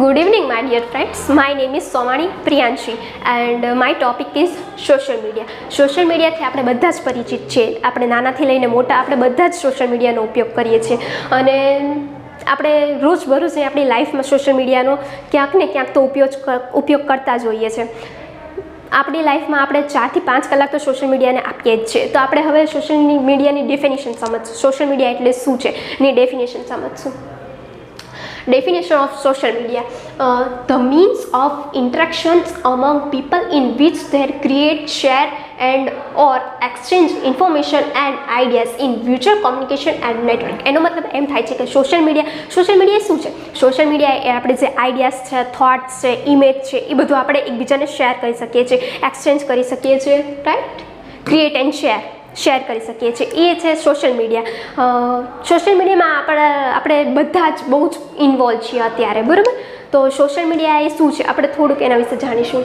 Good evening, my dear friends. My name is Somani Priyanshi and uh, my topic is social media. Social મીડિયાથી આપણે બધા જ પરિચિત છે. આપણે નાનાથી લઈને મોટા આપણે બધા જ સોશિયલ મીડિયાનો ઉપયોગ કરીએ છીએ. અને આપણે રોજબરોજની આપણી લાઈફમાં સોશિયલ મીડિયાનો ક્યાંક ને ક્યાંક તો ઉપયોગ ઉપયોગ કરતા જ હોઈએ છીએ. આપણી લાઈફમાં આપણે ચારથી પાંચ કલાક તો સોશિયલ મીડિયાને આપીએ જ છે તો આપણે હવે સોશિયલ મીડિયાની ડેફિનેશન સમજશું. સોશિયલ મીડિયા એટલે શું છે? એની ડેફિનેશન સમજશું. Definition of social media uh, the means of interactions among people in which they create share and or exchange information and ideas in mutual communication and network એનો મતલબ એમ થાય છે કે સોશિયલ મીડિયા સોશિયલ મીડિયા શું છે social media એ આપણે જે ideas છે થોટ્સ છે ઇમેજ છે એ બધું આપણે એકબીજાને શેર કરી શકીએ છીએ એક્સચેન્જ કરી શકીએ છીએ right create and share share કરી શકીએ છીએ. એ છે સોશિયલ મીડિયા સોશિયલ મીડિયામાં આપણે આપણે બધા જ બહુ જ ઇન્વોલ્વ છીએ અત્યારે, બરાબર? તો સોશિયલ મીડિયા એ શું છે? આપણે થોડુંક એના વિશે જાણીશું.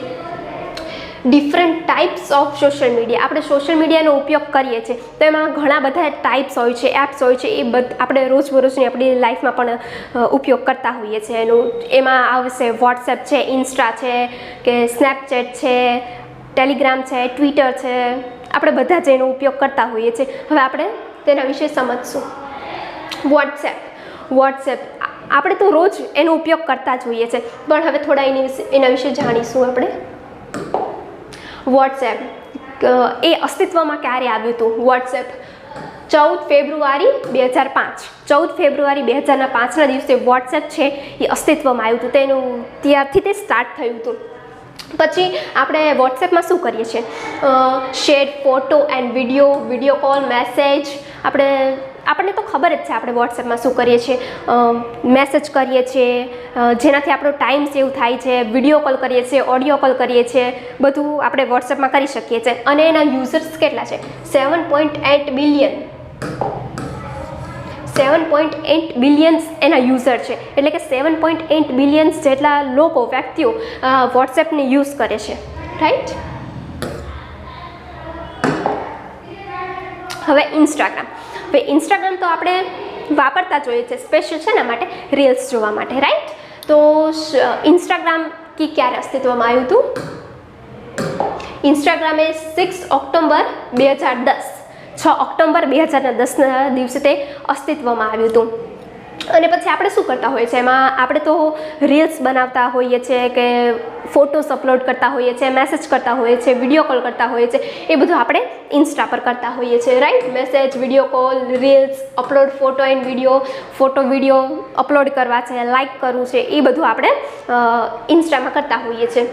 Different types of social media આપણે સોશિયલ મીડિયાનો ઉપયોગ કરીએ છીએ. તો એમાં ઘણા બધા ટાઈપ્સ હોય છે એપ્સ હોય છે, એ બધ, આપણે રોજબરોજની આપણી લાઈફમાં પણ ઉપયોગ કરતા હોઈએ છીએ. એનું, એમાં આવશે વોટ્સએપ છે ઇન્સ્ટા છે, કે સ્નેપચેટ છે ટેલિગ્રામ છે ટ્વિટર છે આપણે બધા જ એનો ઉપયોગ કરતા હોઈએ છીએ. હવે આપણે તેના વિશે સમજશું. વોટ્સએપ વોટ્સએપ આપણે તો રોજ એનો ઉપયોગ કરતા જ હોઈએ છીએ. પણ હવે થોડા એની એના વિશે જાણીશું આપણે. વોટ્સએપ એ અસ્તિત્વમાં ક્યારે આવ્યું હતું? વોટ્સએપ ચૌદ ફેબ્રુઆરી બે હજાર પાંચ. ચૌદ ફેબ્રુઆરી બે હજારના પાંચના દિવસે વોટ્સએપ છે એ અસ્તિત્વમાં આવ્યું હતું. તેનું ત્યારથી તે સ્ટાર્ટ થયું હતું. પછી આપણે વોટ્સએપમાં શું કરીએ છીએ? Share photo and video video call message આપણે, આપણને તો ખબર જ છે આપણે વોટ્સએપમાં શું કરીએ છીએ. મેસેજ કરીએ છીએ જેનાથી આપણો ટાઈમ સેવ થાય છે વીડિયો કોલ કરીએ છીએ ઓડિયો કોલ કરીએ છીએ, બધું આપણે વોટ્સએપમાં કરી શકીએ છીએ. અને એના યુઝર્સ કેટલા છે? Seven point eight billion seven point eight billions એના યુઝર છે. એટલે કે સેવન પોઈન્ટ એટ બિલિયન્સ જેટલા લોકો, વ્યક્તિઓ વોટ્સએપને યુઝ કરે છે. રાઈટ હવે ઇન્સ્ટાગ્રામ હવે ઇન્સ્ટાગ્રામ તો આપણે વાપરતા જોઈએ છે સ્પેશિયલ છે ને માટે? રીલ્સ જોવા માટે. રાઈટ તો ઇન્સ્ટાગ્રામ કી ક્યારે અસ્તિત્વમાં આવ્યું હતું? ઇન્સ્ટાગ્રામ સિક્સ ઓક્ટોબર બે હજાર દસ. છ ઓક્ટોબર બે હજારના દસના દિવસે તે અસ્તિત્વમાં આવ્યું હતું. અને પછી આપણે શું કરતા હોઈએ છીએ? એમાં આપણે તો રીલ્સ બનાવતા હોઈએ છીએ કે ફોટોસ અપલોડ કરતા હોઈએ છીએ મેસેજ કરતા હોઈએ છીએ વીડિયો કોલ કરતા હોઈએ છીએ, એ બધું આપણે ઇન્સ્ટા પર કરતા હોઈએ છીએ right message video call reels upload photo and video photo video upload કરવા છે લાઇક કરવું છે, એ બધું આપણે ઇન્સ્ટામાં કરતા હોઈએ છીએ.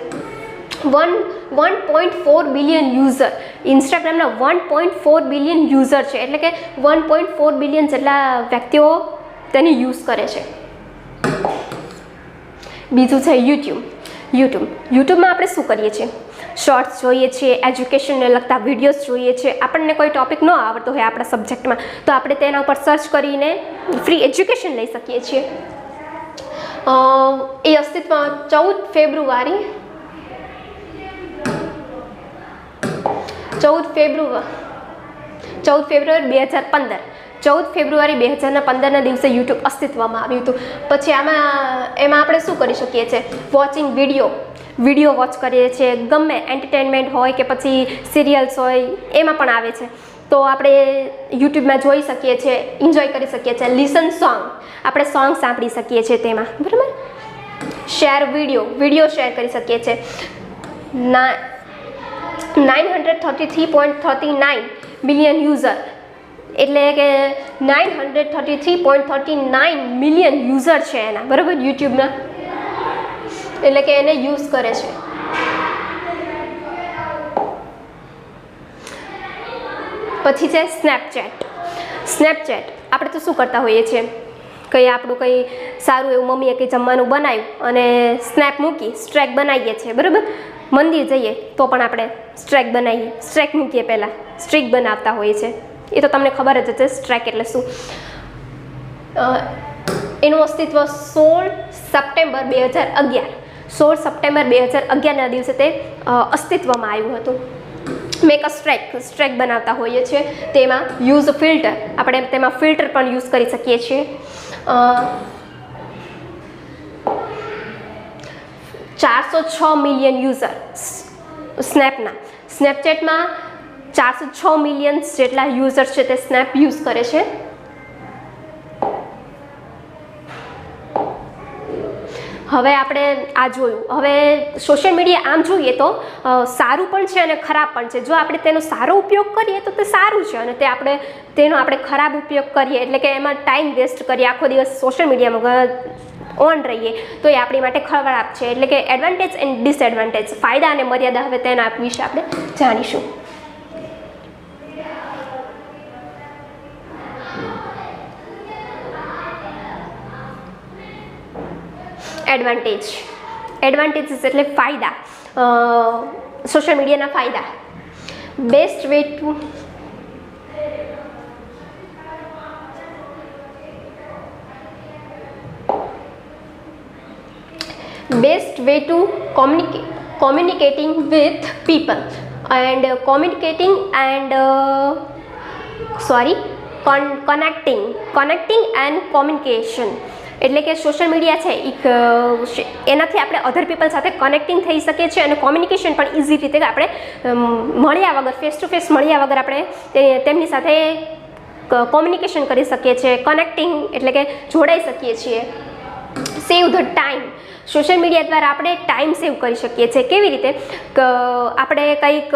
One one point four billion user ઇન્સ્ટાગ્રામના one point four billion user છે. એટલે કે વન પોઈન્ટ ફોર બિલિયન જેટલા વ્યક્તિઓ તેને યુઝ કરે છે. બીજું છે યુટ્યુબ યુટ્યુબ યુટ્યુબમાં આપણે શું કરીએ છીએ? શોર્ટ્સ જોઈએ છીએ એજ્યુકેશનને લગતા વિડીયોઝ જોઈએ છીએ. આપણને કોઈ ટોપિક ન આવડતો હોય આપણા સબ્જેક્ટમાં તો આપણે તેના ઉપર સર્ચ કરીને ફ્રી એજ્યુકેશન લઈ શકીએ છીએ. એ અસ્તિત્વમાં ચૌદ ફેબ્રુઆરી ચૌદ ફેબ્રુઆરી ચૌદ ફેબ્રુઆરી બે હજાર પંદર. ચૌદ ફેબ્રુઆરી બે હજારના પંદરના દિવસે યુટ્યુબ અસ્તિત્વમાં આવ્યું હતું. પછી આમાં, એમાં આપણે શું કરી શકીએ છીએ? વોચિંગ વીડિયો વીડિયો વોચ કરીએ છીએ. ગમે એન્ટરટેનમેન્ટ હોય કે પછી સિરિયલ્સ હોય, એમાં પણ આવે છે. તો આપણે યુટ્યુબમાં જોઈ શકીએ છીએ એન્જોય કરી શકીએ છીએ. લિસન સોંગ આપણે સોંગ સાંભળી શકીએ છીએ તેમાં. બરાબર? શેર વીડિયો વીડિયો શેર કરી શકીએ છીએ. ના નાઇન મિલિયન યુઝર એટલે કે nine hundred thirty three point thirty nine million user છે એના. બરાબર? યુટ્યુબના એટલે કે એને યુઝ કરે છે. પછી છે સ્નેપચેટ સ્નેપચેટ આપણે તો શું કરતા હોઈએ છીએ? કંઈ આપણું કંઈ સારું એવું મમ્મીએ કંઈ જમવાનું બનાવ્યું અને સ્નેપ મૂકી સ્ટ્રેક બનાવીએ છીએ. બરાબર? મંદિર જઈએ તો પણ આપણે સ્ટ્રેક બનાવીએ. સ્ટ્રેક મૂકીએ પહેલાં. સ્ટ્રીક બનાવતા હોઈએ છીએ. એ તો તમને ખબર જ હશે સ્ટ્રેક એટલે શું? એનું અસ્તિત્વ સોળ સપ્ટેમ્બર બે હજાર અગિયાર. સોળ સપ્ટેમ્બર બે હજાર અગિયારના દિવસે તે અસ્તિત્વમાં આવ્યું હતું. મેક અ સ્ટ્રેક સ્ટ્રેક બનાવતા હોઈએ છીએ. તેમાં યુઝ ફિલ્ટર આપણે તેમાં ફિલ્ટર પણ યુઝ કરી શકીએ છીએ. ચારસો છ મિલિયન યુઝર સ્નેપના સ્નેપચેટમાં ચારસો છ મિલિયન જેટલા યુઝર છે તે સ્નેપ યુઝ કરે છે. હવે આપણે આ જોયું. હવે સોશિયલ મીડિયા આમ જોઈએ તો સારું પણ છે અને ખરાબ પણ છે. જો આપણે તેનો સારો ઉપયોગ કરીએ તો તે સારું છે અને તે આપણે, તેનો આપણે ખરાબ ઉપયોગ કરીએ. એટલે કે એમાં ટાઈમ વેસ્ટ કરીએ. આખો દિવસ સોશિયલ મીડિયામાં ઓન રહીએ, તો એ આપણી માટે ખરાબ છે. એટલે કે એડવાન્ટેજ એન્ડ ડિસએડવાન્ટેજ ફાયદા અને મર્યાદા હવે તેના વિશે આપણે જાણીશું. એડવાન્ટેજ એડવાન્ટેજીસ એટલે ફાયદા. સોશિયલ મીડિયાના ફાયદા. Best way to best way to communicate communicating with people. And uh, communicating and uh, sorry con- connecting connecting એટલે કે સોશિયલ મીડિયા છે એક એનાથી આપણે અધર પીપલ સાથે કનેક્ટિંગ થઈ શકીએ છીએ અને કોમ્યુનિકેશન પણ ઇઝી રીતે આપણે મળ્યા વગર ફેસ ટુ ફેસ મળ્યા વગર આપણે તેમની સાથે કોમ્યુનિકેશન કરી શકીએ છીએ કનેક્ટિંગ એટલે કે જોડાઈ શકીએ છીએ. Save the time social media દ્વારા આપણે ટાઈમ સેવ કરી શકીએ છીએ. કેવી રીતે? આપણે કંઈક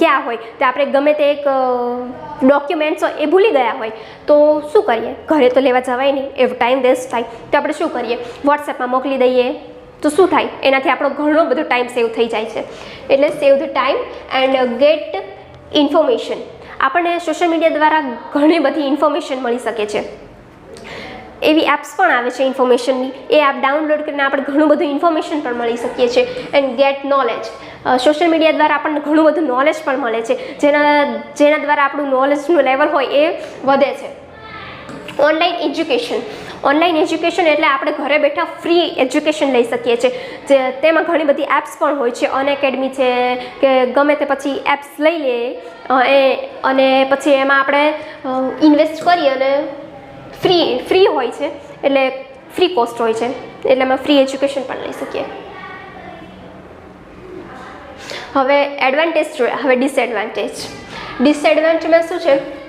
ગયા હોય તો આપણે ગમે તે એક ડોક્યુમેન્ટ્સ એ ભૂલી ગયા હોય તો શું કરીએ? ઘરે તો લેવા જવાય નહીં. એ ટાઈમ વેસ્ટ થાય. તો આપણે શું કરીએ? વોટ્સએપમાં મોકલી દઈએ. તો શું થાય? એનાથી આપણો ઘણો બધો ટાઈમ સેવ થઈ જાય છે. એટલે save the time and get information આપણને સોશિયલ મીડિયા દ્વારા ઘણી બધી ઇન્ફોર્મેશન મળી શકે છે. એવી એપ્સ પણ આવે છે ઇન્ફોર્મેશનની એ એપ ડાઉનલોડ કરીને આપણે ઘણું બધું ઇન્ફોર્મેશન પણ મળી શકીએ છીએ. And get knowledge social media દ્વારા આપણને ઘણું બધું નોલેજ પણ મળે છે. જેના જેના દ્વારા આપણું નોલેજનું લેવલ હોય એ વધે છે. ઓનલાઈન એજ્યુકેશન ઓનલાઈન એજ્યુકેશન એટલે આપણે ઘરે બેઠા ફ્રી એજ્યુકેશન લઈ શકીએ છીએ. જે, તેમાં ઘણી બધી એપ્સ પણ હોય છે. અન એકેડમી છે, કે ગમે તે પછી એપ્સ લઈ લઈએ. એ, અને પછી એમાં આપણે ઇન્વેસ્ટ કરી અને ફ્રી ફ્રી હોય છે. એટલે ફ્રી કોસ્ટ હોય છે. એટલે અમે ફ્રી એજ્યુકેશન પણ લઈ શકીએ. હવે એડવાન્ટેજ જોઈએ. હવે ડિસએડવાન્ટેજ ડિસએડવાન્ટેજમાં શું છે?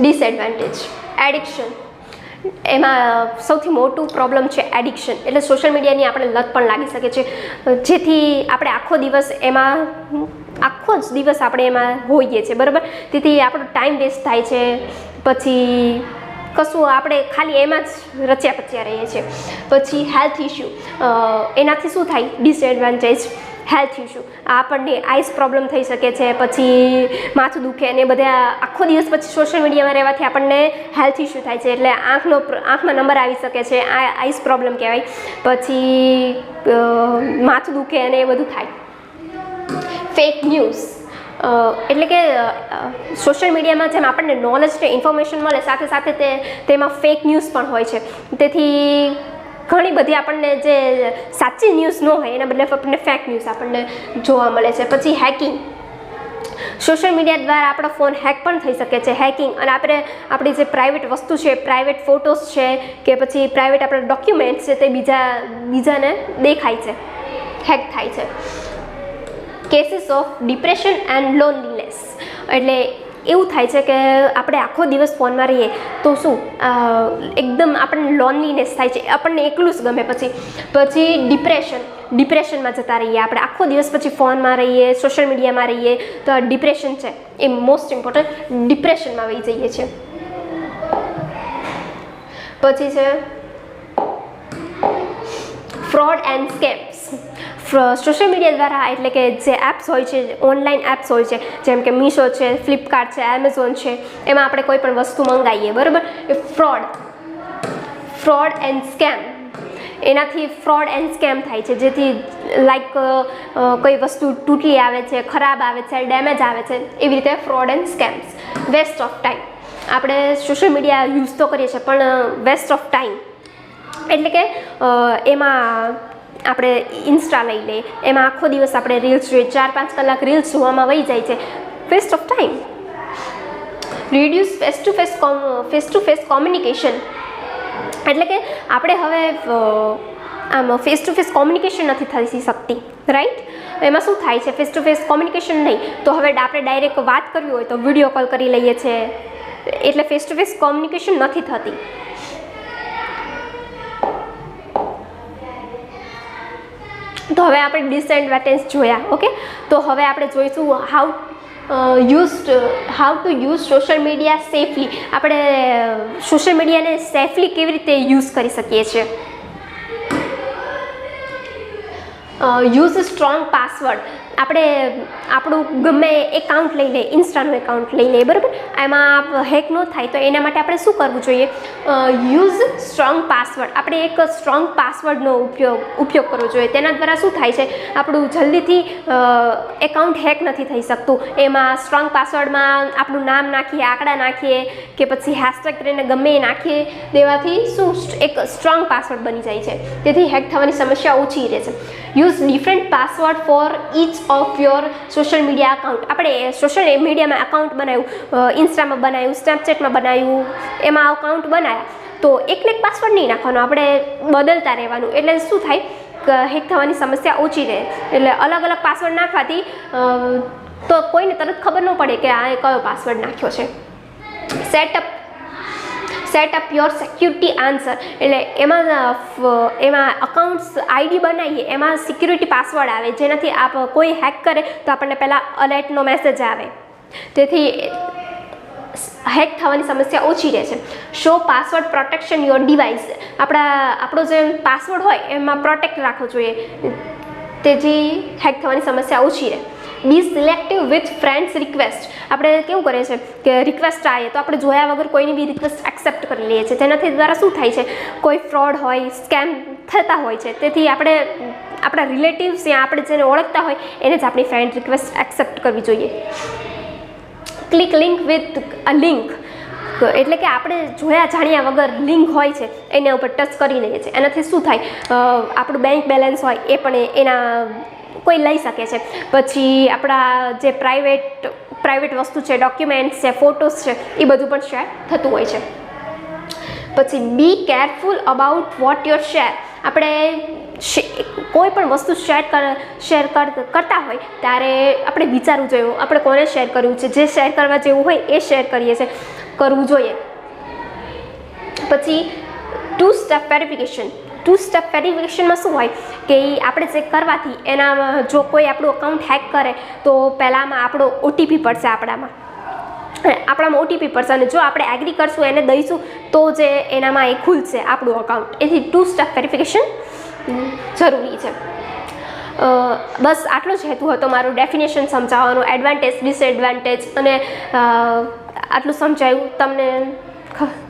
Disadvantage, addiction. એમાં સૌથી મોટું પ્રોબ્લેમ છે એડિક્શન. એટલે સોશિયલ મીડિયાની આપણે લત પણ લાગી શકે છે. જેથી આપણે આખો દિવસ એમાં, આખો જ દિવસ આપણે એમાં હોઈએ છીએ, બરાબર? તેથી આપણો ટાઈમ વેસ્ટ થાય છે. પછી, કશું આપણે ખાલી એમાં જ રચ્યા પચ્યા રહીએ છીએ. પછી હેલ્થ ઇશ્યુ એનાથી શું થાય? ડિસએડવાન્ટેજ. હેલ્થ ઇશ્યુ આપણને આઈસ પ્રોબ્લેમ થઈ શકે છે, પછી માથું દુખે અને બધા આખો દિવસ પછી સોશિયલ મીડિયામાં રહેવાથી આપણને હેલ્થ ઇશ્યુ થાય છે. એટલે આંખનો આંખમાં નંબર આવી શકે છે, આ આઈસ પ્રોબ્લેમ કહેવાય. પછી માથું દુખે અને એ બધું થાય. ફેક ન્યૂઝ એટલે કે સોશિયલ મીડિયામાં જેમ આપણને નોલેજ ને ઇન્ફોર્મેશન મળે, સાથે સાથે તેમાં ફેક ન્યૂઝ પણ હોય છે. તેથી ઘણી બધી આપણને જે સાચી ન્યૂઝ ન હોય, એના બદલે આપણને ફેક ન્યૂઝ આપણને જોવા મળે છે. પછી હેકિંગ સોશિયલ મીડિયા દ્વારા આપણો ફોન હેક પણ થઈ શકે છે હેકિંગ અને આપણે આપણી જે પ્રાઇવેટ વસ્તુ છે પ્રાઇવેટ ફોટોસ છે, કે પછી પ્રાઇવેટ આપણા ડોક્યુમેન્ટ્સ છે, તે બીજા, બીજાને દેખાય છે હેક થાય છે. Cases of depression and loneliness એટલે એવું થાય છે કે આપણે આખો દિવસ ફોનમાં રહીએ તો શું એકદમ આપણને લોનલીનેસ થાય છે, આપણને એકલું જ ગમે પછી. પછી ડિપ્રેશન ડિપ્રેશનમાં જતા રહીએ આપણે. આખો દિવસ પછી ફોનમાં રહીએ સોશિયલ મીડિયામાં રહીએ, તો ડિપ્રેશન છે એ મોસ્ટ ઇમ્પોર્ટન્ટ ડિપ્રેશનમાં વહી જઈએ છીએ. પછી છે fraud and scams social media દ્વારા એટલે કે જે એપ્સ હોય છે ઓનલાઈન એપ્સ હોય છે, જેમ કે મીશો છે ફ્લિપકાર્ટ છે એમેઝોન છે, એમાં આપણે કોઈ પણ વસ્તુ મંગાવીએ, બરાબર? એ ફ્રોડ ફ્રોડ એન્ડ સ્કેમ એનાથી ફ્રોડ એન્ડ સ્કેમ થાય છે. જેથી લાઈક કોઈ વસ્તુ તૂટલી આવે છે, ખરાબ આવે છે ડેમેજ આવે છે, એવી રીતે fraud and scams waste of time આપણે સોશિયલ મીડિયા યુઝ તો કરીએ છીએ, પણ વેસ્ટ ઓફ ટાઈમ એટલે કે એમાં આપણે ઇન્સ્ટા લઈ લઈએ. એમાં આખો દિવસ આપણે રીલ્સ જોઈએ. ચાર પાંચ કલાક રીલ્સ જોવામાં વહી જાય છે. Waste of time reduce face to face face to face communication એટલે કે આપણે હવે આમ ફેસ ટુ ફેસ કોમ્યુનિકેશન નથી થઈ શકતી. રાઈટ એમાં શું થાય છે? ફેસ ટુ ફેસ કોમ્યુનિકેશન નહીં. તો હવે આપણે ડાયરેક્ટ વાત કરવી હોય તો વીડિયો કોલ કરી લઈએ છીએ એટલે ફેસ ટુ ફેસ કોમ્યુનિકેશન નથી થતી. તો હવે આપણે ડિસએડવાન્ટેજ જોયા, ઓકે? તો હવે આપણે જોઈશું how use how to use social media safely આપણે સોશિયલ મીડિયાને સેફલી કેવી રીતે યુઝ કરી શકીએ છીએ? યુઝ સ્ટ્રોંગ પાસવર્ડ આપણે આપણું ગમે એકાઉન્ટ લઈ લઈએ ઇન્સ્ટાનું એકાઉન્ટ લઈ લઈએ બરાબર? એમાં હેક ન થાય તો એના માટે આપણે શું કરવું જોઈએ? યુઝ સ્ટ્રોંગ પાસવર્ડ આપણે એક સ્ટ્રોંગ પાસવર્ડનો ઉપયોગ ઉપયોગ કરવો જોઈએ. તેના દ્વારા શું થાય છે? આપણું જલ્દીથી એકાઉન્ટ હેક નથી થઈ શકતું. એમાં સ્ટ્રોંગ પાસવર્ડમાં આપણું નામ નાખીએ, આંકડા નાખીએ કે પછી હેશટેગ કરીને ગમે એ નાખીએ દેવાથી શું એક સ્ટ્રોંગ પાસવર્ડ બની જાય છે. તેથી હેક થવાની સમસ્યા ઓછી રહે છે. Use different password for each of your social media account આપણે સોશિયલ મીડિયામાં અકાઉન્ટ બનાવ્યું ઇન્સ્ટામાં બનાવ્યું સ્નેપચેટમાં બનાવ્યું, એમાં અકાઉન્ટ બનાવ્યા તો એકને એક પાસવર્ડ નહીં નાખવાનો, આપણે બદલતા રહેવાનું. એટલે શું થાય? હેક થવાની સમસ્યા ઓછી રહે. એટલે અલગ અલગ પાસવર્ડ નાખવાથી તો કોઈને તરત ખબર ન પડે કે આ કયો પાસવર્ડ નાખ્યો છે. Setup set up your security answer એટલે એમાં એમાં અકાઉન્ટ્સ આઈડી બનાવીએ, એમાં સિક્યુરિટી પાસવર્ડ આવે. જેનાથી આપ કોઈ હેક કરે, તો આપણને પહેલાં અલર્ટનો મેસેજ આવે. તેથી હેક થવાની સમસ્યા ઓછી રહે છે. Show password protection your device આપણા, આપણો જે પાસવર્ડ હોય, એમાં પ્રોટેક્ટ રાખવો જોઈએ. તેથી હેક થવાની સમસ્યા ઓછી રહે. Be selective with friends request આપણે કેવું કરીએ છીએ કે રિક્વેસ્ટ આવે તો આપણે જોયા વગર કોઈની બી રિક્વેસ્ટ એક્સેપ્ટ કરી લઈએ છીએ. તેનાથી દ્વારા શું થાય છે? કોઈ ફ્રોડ હોય સ્કેમ થતા હોય છે. તેથી આપણે, આપણા રિલેટિવ્સ યા આપણે જેને ઓળખતા હોય, એને જ આપણી ફ્રેન્ડ રિક્વેસ્ટ એક્સેપ્ટ કરવી જોઈએ. Click link with a link એટલે કે આપણે જોયા જાણ્યા વગર લિંક હોય છે, એના ઉપર ટચ કરી લઈએ છીએ. એનાથી શું થાય? આપણું બેંક બેલેન્સ હોય, એ પણ એના કોઈ લઈ શકે છે. પછી આપણા જે પ્રાઇવેટ પ્રાઇવેટ વસ્તુ છે ડોક્યુમેન્ટ્સ છે ફોટોસ છે, એ બધું પણ શેર થતું હોય છે. પછી be careful about what your share આપણે કોઈ પણ વસ્તુ શેર કર શેર કર- કરતા હોય, ત્યારે આપણે વિચારવું જોઈએ. આપણે કોને શેર કરવું છે? જે શેર કરવા જેવું હોય, એ શેર કરીએ છીએ કરવું જોઈએ. પછી two step verification two step વેરિફિકેશનમાં શું હોય કે એ આપણે ચેક કરવાથી એનામાં જો કોઈ આપણું અકાઉન્ટ હેક કરે, તો પહેલાંમાં આપણો ઓટીપી પડશે આપણામાં. આપણામાં ઓટીપી પડશે અને જો આપણે એગ્રી કરશું, એને દઈશું, તો જે એનામાં એ ખુલશે આપણું અકાઉન્ટ એથી ટુ સ્ટેપ વેરિફિકેશન જરૂરી છે. બસ આટલો જ હેતુ હતો મારું ડેફિનેશન સમજાવવાનું એડવાન્ટેજ ડિસએડવાન્ટેજ અને આટલું સમજાયું. તમને ખ-